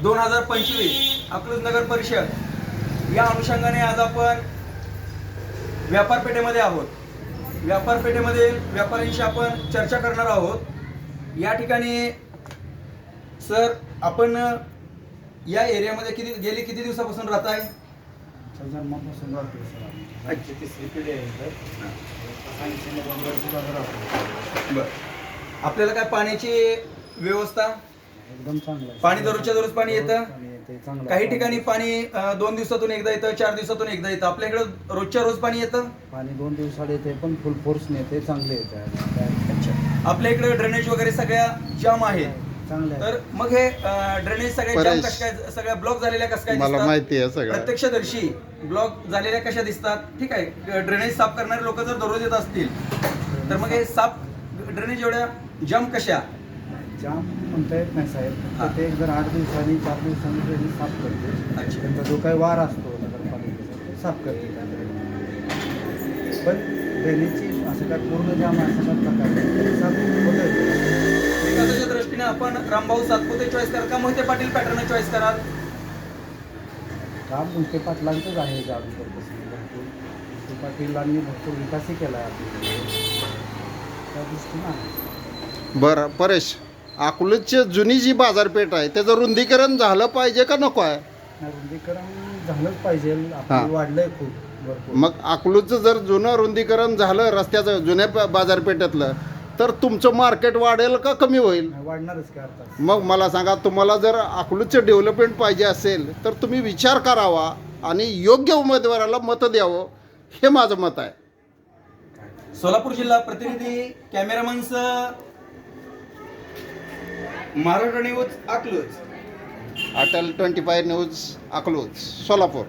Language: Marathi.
दोन हजार पंचवीस अकलूज नगर परिषद या अनुषंगाने आज आपण व्यापार पेठेमध्ये आहोत. व्यापार पेठेमध्ये व्यापाऱ्यांशी आपण चर्चा करणार आहोत. या ठिकाणी सर आपण या एरियामध्ये किती गेली किती दिवसापासून राहत आहे? जन्मापासून राहतो सर आमची तिसरी पिढी आहे इथं ऐंशी नव्वद वर्षी राहतो बर. आपल्याला काय पाण्याची व्यवस्था? एकदम चांगलं आहे. पाणी दररोजच्या दररोज पाणी येतं? पाणी येते चांगलं काही ठिकाणी पाणी अं, दोन दिवसातून एकदा येतं चार दिवसातून एकदा येतं. आपल्या इकडं रोजच्या रोज पाणी येतं? पाणी दोन दिवसाला येते पण फुल फोर्सने येते चांगले येते. अच्छा. आपल्या इकडे ड्रेनेज वगैरे सगळ्या जाम आहेत. चांगले आहे तर मग हे ड्रेनेज सगळ्या जाम परेश. काय सगळ्या ब्लॉक झालेल्या कसं काय मला दिसतात? माहिती आहे सगळं. प्रत्यक्षदर्शी ब्लॉक झालेल्या कशा दिसतात? ठीक आहे. ड्रेनेज साफ करणारे लोक जर दररोज येत असतील तर मग हे साफ ड्रेनेज एवढ्या जाम कशा? जाम म्हणता येत नाही साहेब हा. फक्त ते एक जर आठ दिवसांनी चार दिवसांनी ड्रेनेज साफ करते अच्छा. त्यांचा जो काही वार असतो नगरपालिकेचा तो साफ करते. पण ड्रेनेजची असं काय पूर्ण जाम आहे असं काय प्रकार नाही. तरी साफ होतं विकासाच्या दृष्टीने आपण रामभाऊ सातपुते चॉईस करा का मोहिते पाटील पॅटर्न चॉईस कराल काम मुलके पाटलांचंच आहे जे अगोदरपासून भरपूर मुलके पाटीलांनी भरपूर विकासही केला आहे आपल्या त्या दृष्टीनं आहे. बरं परेश अकलूजची जुनी जी बाजारपेठ आहे त्याचं रुंदीकरण झालं पाहिजे का नको आहे? नाही, रुंदीकरण झालंच पाहिजे. आपलं वाढलंय खूप भरपूर. मग अकलूजचं जर जुनं रुंदीकरण झालं रस्त्याचं जुन्या प- बाजारपेठेतलं तर तुमचं मार्केट वाढेल का कमी होईल? वाढणारच मग मला सांगा तुम्हाला जर अकलूजचं डेव्हलपमेंट पाहिजे असेल तर तुम्ही विचार करावा आणि योग्य उमेदवाराला मतं द्यावं हे माझं मत आहे. सोलापूर जिल्हा प्रतिनिधी cameramen Maharashtra news Akluj. Atal twenty five news Akluj Solapur.